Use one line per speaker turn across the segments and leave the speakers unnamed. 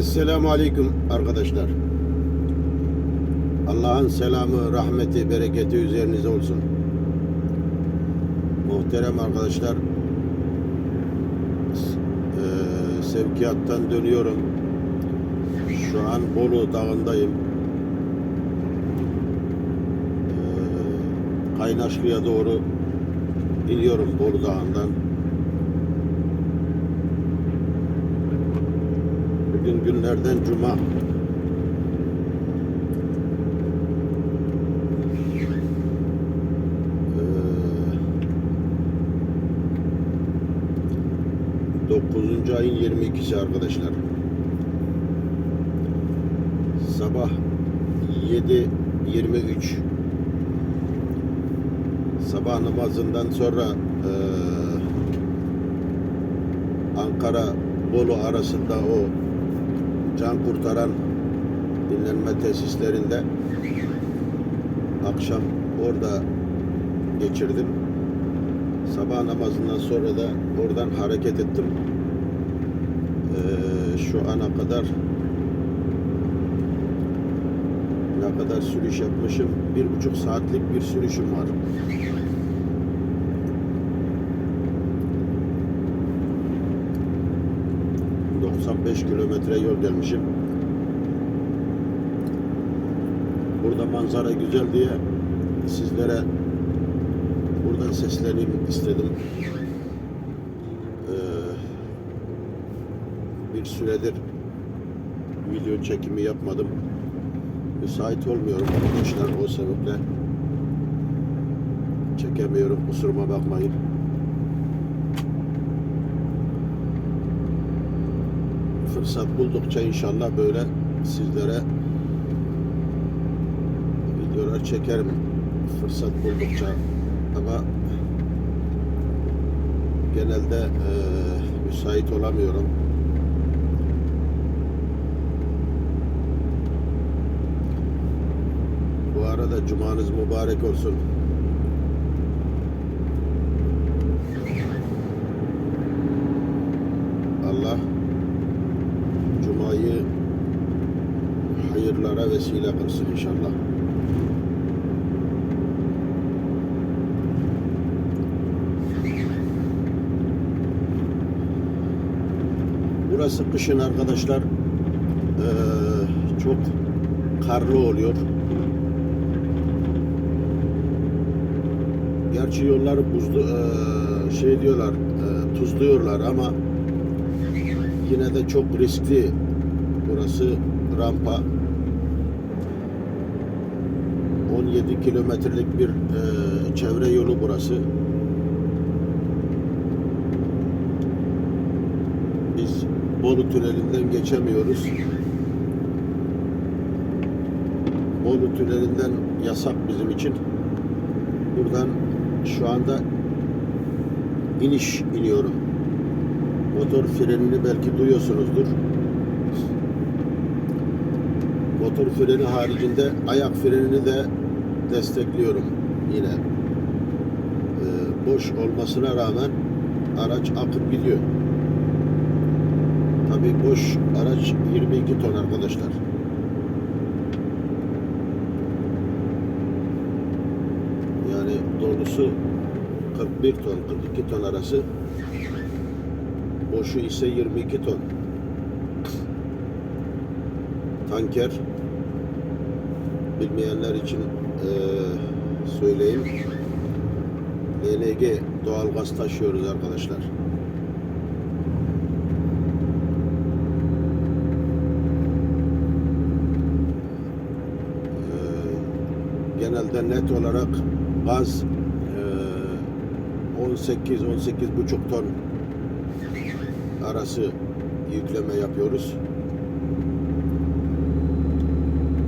Esselamu Aleyküm arkadaşlar. Allah'ın selamı, rahmeti, bereketi üzerinize olsun. Muhterem arkadaşlar, eee, sevkiyattan dönüyorum. Şu an Bolu Dağı'ndayım. Eee, Kaynaşlı'ya doğru iniyorum Bolu Dağı'ndan. Bugün günlerden cuma. Ee, 9. ayın 22'si arkadaşlar. Sabah 7.23 Sabah namazından sonra eee Ankara Bolu arasında o can kurtaran dinlenme tesislerinde akşam orada geçirdim. Sabah namazından sonra da oradan hareket ettim. Ee, şu ana kadar ne kadar sürüş yapmışım? Bir buçuk saatlik bir sürüşüm var. ...95 kilometre yol gelmişim. Burada manzara güzel diye sizlere buradan sesleneyim istedim. Ee, bir süredir video çekimi yapmadım. Müsait olmuyorum arkadaşlar o sebeple çekemiyorum kusuruma bakmayın. Fırsat buldukça inşallah böyle sizlere videolar çekerim fırsat buldukça ama genelde e, müsait olamıyorum. Bu arada cumanız mübarek olsun. Vesile kılsın inşallah. Burası kışın arkadaşlar eee, çok karlı oluyor. Gerçi yolları buzlu eee, şey diyorlar eee, tuzluyorlar ama yine de çok riskli burası rampa 17 kilometrelik bir eee, çevre yolu burası. Biz Bolu Tüneli'nden geçemiyoruz. Bolu Tüneli'nden yasak bizim için. Buradan şu anda iniş iniyorum. Motor frenini belki duyuyorsunuzdur. Motor freni haricinde ayak frenini de destekliyorum yine. Ee, boş olmasına rağmen araç akıp gidiyor. Tabii boş araç 22 ton arkadaşlar. Yani dolusu 41 ton, 42 ton arası. Boşu ise 22 ton. Tanker bilmeyenler için eee söyleyeyim. LNG doğalgaz taşıyoruz arkadaşlar. Ee, genelde net olarak gaz 18 18 buçuk ton arası yükleme yapıyoruz.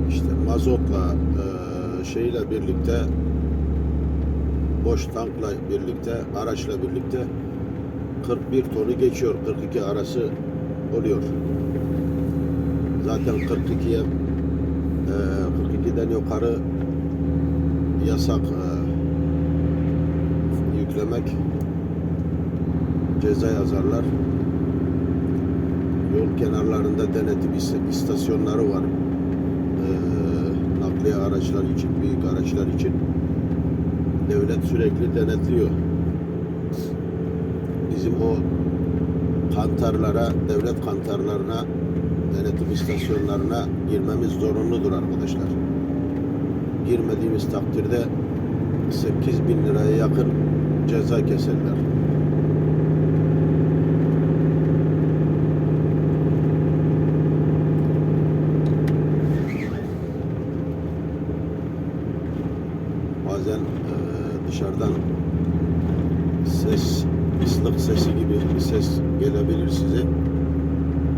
İşte mazotla e, şeyle birlikte boş tankla birlikte araçla birlikte 41 tonu geçiyor 42 arası oluyor. Zaten 42'ye e, 42'den yukarı yasak e, yüklemek ceza yazarlar. Yol kenarlarında denetim is- istasyonları var. Nakliye araçlar için, büyük araçlar için devlet sürekli denetliyor. Bizim o kantarlara, devlet kantarlarına, denetim istasyonlarına girmemiz zorunludur arkadaşlar. Girmediğimiz takdirde 8 bin liraya yakın ceza keserler. Dışarıdan ses, ıslık sesi gibi bir ses gelebilir size.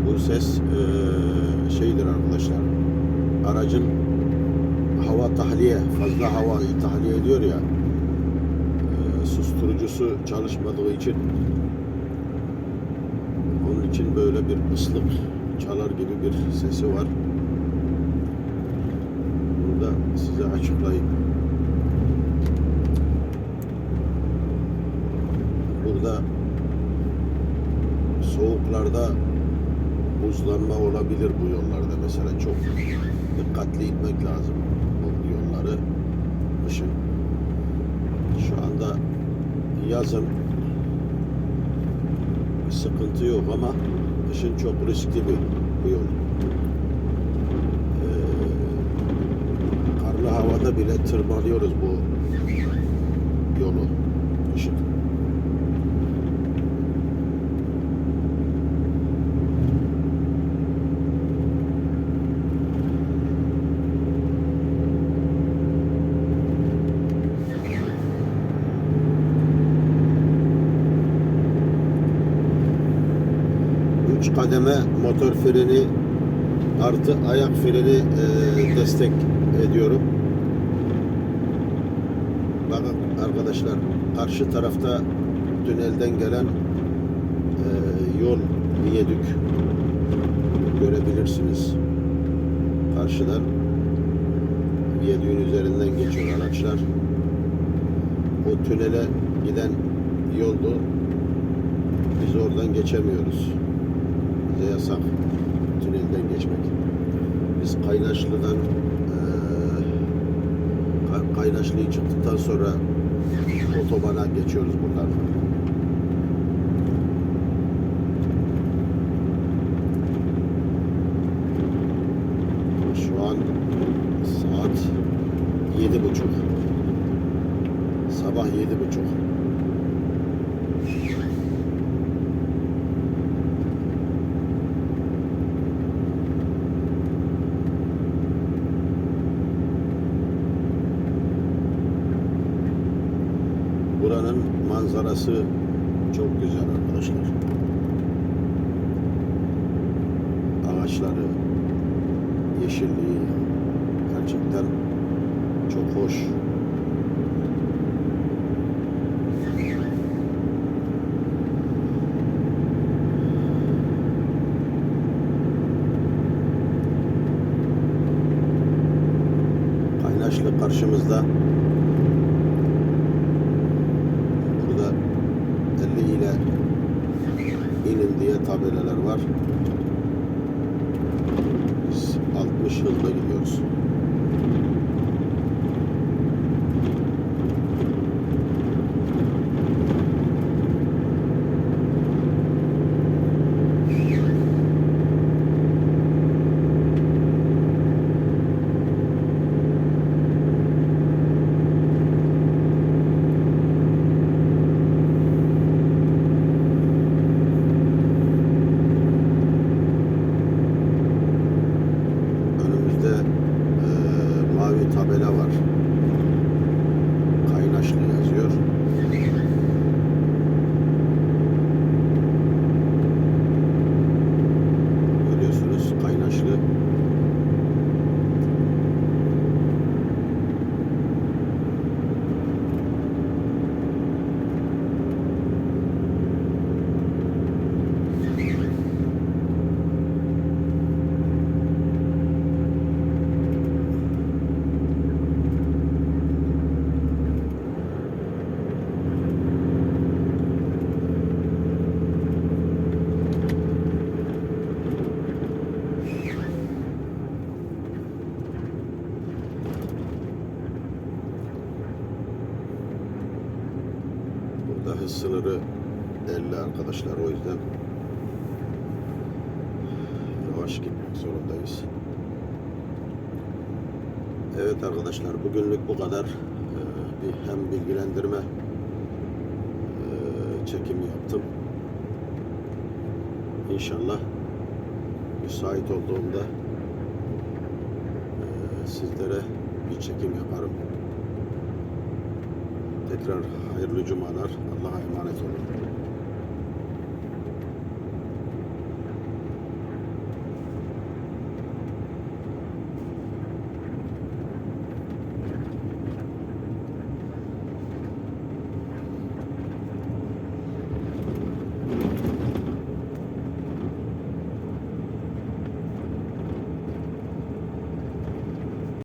Bu ses eee, şeydir arkadaşlar. Aracın hava tahliye, fazla havayı tahliye ediyor ya. eee, susturucusu çalışmadığı için onun için böyle bir ıslık çalar gibi bir sesi var. Bunu size açıklayayım. Burada soğuklarda buzlanma olabilir bu yollarda mesela çok dikkatli gitmek lazım bu yolları kışın. Şu anda yazın sıkıntı yok ama kışın çok riskli bir bu yol. Ee, karlı havada bile tırmanıyoruz bu yolu 3 kademe motor freni artı ayak freni e, destek ediyorum. Bakın arkadaşlar karşı tarafta tünelden gelen e, yol viyadük görebilirsiniz. Karşıdan viyadüğün üzerinden geçiyor araçlar. O tünele giden yoldu. Biz oradan geçemiyoruz. Bize yasak tünelden geçmek. Biz Kaynaşlı'dan Ka- Kaynaşlı'yı çıktıktan sonra otobana geçiyoruz buradan. Şu an saat yedi buçuk. Sabah yedi buçuk. Buranın manzarası çok güzel arkadaşlar. Ağaçları, yeşilliği gerçekten çok hoş. Kaynaşlı karşımızda. Burada 50 ile inin diye tabelalar var. Biz 60 hızla gidiyoruz. Sınırı 50 arkadaşlar o yüzden yavaş gitmek zorundayız. Evet arkadaşlar bugünlük bu kadar. Ee, bir hem bilgilendirme ee, çekimi yaptım. İnşallah müsait olduğumda ee, sizlere bir çekim yaparım. Tekrar hayırlı cumalar. Allah'a emanet olun.